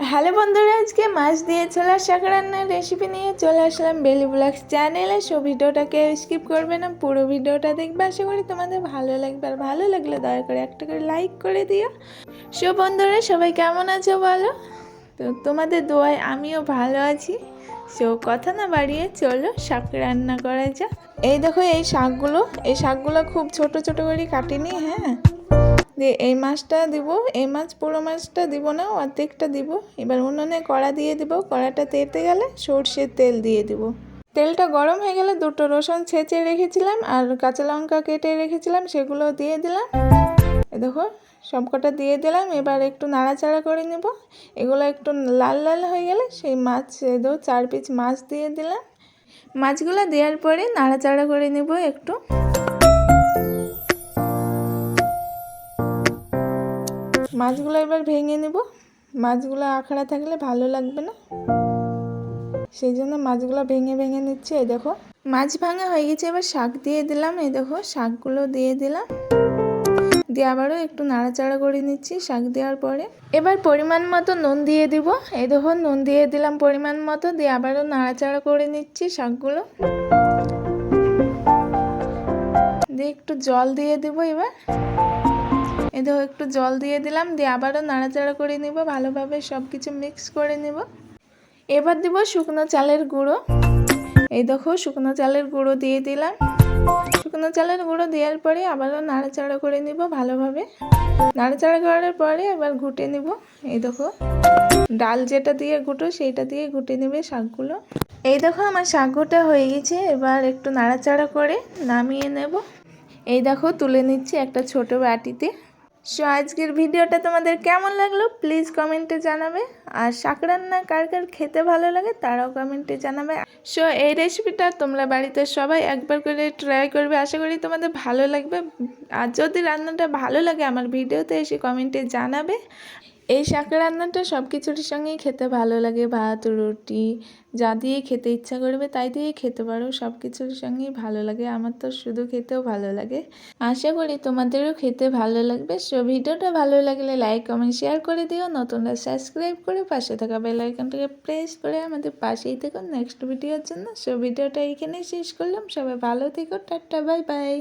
Hello বন্ধুরা, আজকে মাছ দিয়ে ছোলার শাক রান্নার রেসিপি নিয়ে চলে আসলাম বেলি ব্লগস চ্যানেলে সো ভিডিওটাকে স্কিপ করবে না, পুরো ভিডিওটা দেখবে। আশা করি তোমাদের ভালো লাগবে। আর ভালো লাগলে দয়া করে একটা করে লাইক করে দিও। সো বন্ধুরা, সবাই কেমন আছো বলো? তো তোমাদের দোয়ায় আমিও ভালো আছি। সো কথা না বাড়িয়ে চলো শাক রান্না করা যাক। এই দেখো, এই শাকগুলো এই শাকগুলো খুব ছোট ছোট করে কাটিনি হ্যাঁ। দিয়ে এই মাছটা দিব, এই মাছ পুরো মাছটা দিব না, অর্ধেকটা দিব। এবার উনুনে কড়া দিয়ে দিব, কড়াটা তেতে গেলে সর্ষের তেল দিয়ে দিব। তেলটা গরম হয়ে গেলে দুটো রসুন ছেঁচে রেখেছিলাম আর কাঁচা লঙ্কা কেটে রেখেছিলাম, সেগুলো দিয়ে দিলাম। দেখো সবকটা দিয়ে দিলাম, এবার একটু নাড়াচাড়া করে নেব। এগুলো একটু লাল লাল হয়ে গেলে সেই মাছ দেখো, চার পিস মাছ দিয়ে দিলাম। মাছগুলো দেওয়ার পরে নাড়াচাড়া করে নেব একটু। মাছগুলো এবার ভেঙে নেব। মাছগুলো আখড়া থাকলে ভালো লাগবে না। সেই জন্য মাছগুলো ভেঙে ভেঙে নিচ্ছি, এই দেখো। মাছ ভাঙা হয়ে গেছে, এবার শাক দিয়ে দিলাম, এই দেখো, শাকগুলো দিয়ে দিলাম। দিয়ে আবারও একটু নাড়াচাড়া করে নিচ্ছি শাক দেওয়ার পরে। এবার পরিমাণ মতো নুন দিয়ে দিব। এই দেখো, নুন দিয়ে দিলাম পরিমাণ মতো, দিয়ে আবারও নাড়াচাড়া করে নিচ্ছি শাকগুলো। দিয়ে একটু জল দিয়ে দিব এবার। এই দেখো, একটু জল দিয়ে দিলাম, দিয়ে আবারও নাড়াচাড়া করে নিব, ভালোভাবে সব কিছু মিক্স করে নেব। এবার দিব শুকনো চালের গুঁড়ো। এই দেখো, শুকনো চালের গুঁড়ো দিয়ে দিলাম। শুকনো চালের গুঁড়ো দেওয়ার পরে আবারও নাড়াচাড়া করে নিব ভালোভাবে। নাড়াচাড়া করার পরে এবার ঘুটে নিব। এই দেখো, ডাল যেটা দিয়ে ঘুটো, সেইটা দিয়ে ঘুটে নেবে শাকগুলো। এই দেখো, আমার শাক ঘুটা হয়ে গেছে, এবার একটু নাড়াচাড়া করে নামিয়ে নেব। এই দেখো, তুলে নিচ্ছি একটা ছোট বাটিতে। সো আজকের ভিডিওটা তোমাদের কেমন লাগল প্লিজ কমেন্টে জানাবে। আর শাক রান্না কার কার খেতে ভালো লাগে তারাও কমেন্টে জানাবে। সো এই রেসিপিটা তোমরা বাড়িতে সবাই একবার করে ট্রাই করবে। আশা করি তোমাদের ভালো লাগবে। আর যদি রান্নাটা ভালো লাগে আমার ভিডিওতে এসে কমেন্টে জানাবে। এই শাক রান্নাটা সব কিছুর সঙ্গেই খেতে ভালো লাগে। ভাত, রুটি, যা দিয়ে খেতে ইচ্ছা করবে তাই দিয়ে খেতে পারো, সব কিছুর সঙ্গেই ভালো লাগে। আমার তো শুধু খেতেও ভালো লাগে। আশা করি তোমাদেরও খেতে ভালো লাগবে। সো ভিডিওটা ভালো লাগলে লাইক, কমেন্ট, শেয়ার করে দিও। নতুনরা সাবস্ক্রাইব করে পাশে থাকা বেল আইকনটাকে প্রেস করে আমাদের পাশেই থেকো নেক্সট ভিডিওর জন্য। সো ভিডিওটা এইখানেই শেষ করলাম। সবাই ভালো থেকো। Tata, bye bye.